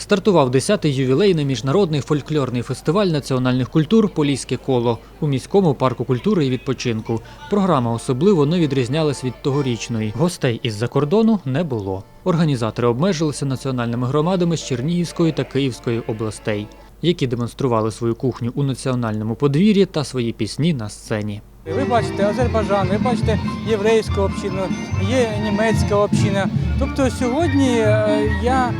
Стартував 10-й ювілейний міжнародний фольклорний фестиваль національних культур Поліське коло у міському парку культури і відпочинку. Програма особливо не відрізнялась від тогорічної. Гостей із-за кордону не було. Організатори обмежилися національними громадами з Чернігівської та Київської областей, які демонстрували свою кухню у національному подвір'ї та свої пісні на сцені. Ви бачите Азербайджан, ви бачите єврейську общину, є німецька община. Тобто сьогодні е, я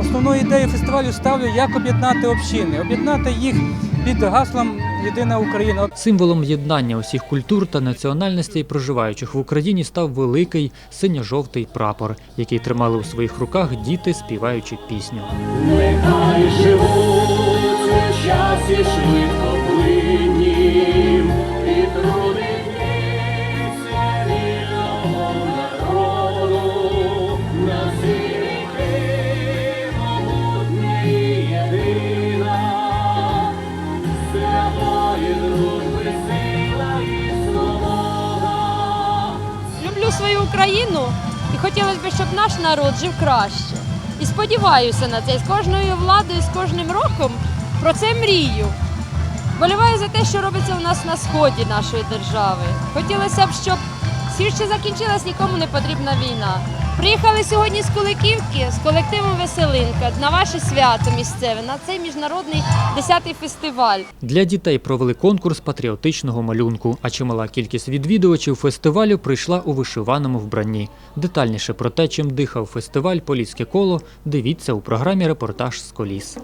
основною ідеєю фестивалю ставлю, як об'єднати общини, об'єднати їх під гаслом Єдина Україна. Символом єднання усіх культур та національностей, проживаючих в Україні, став великий синьо-жовтий прапор, який тримали у своїх руках діти, співаючи пісню. Нехай живуть часі швидко Люблю свою Україну і хотілося б, щоб наш народ жив краще. І сподіваюся на це. З кожною владою, з кожним роком про це мрію. Боліваю за те, що робиться у нас на сході нашої держави. Хотілося б, щоб скоріше закінчилась нікому не потрібна війна. Приїхали сьогодні з Куликівки з колективом Веселинка на ваше свято місцеве, на цей міжнародний 10-й фестиваль. Для дітей провели конкурс патріотичного малюнку, а чимала кількість відвідувачів фестивалю прийшла у вишиваному вбранні. Детальніше про те, чим дихав фестиваль Поліське коло, дивіться у програмі Репортаж з коліс.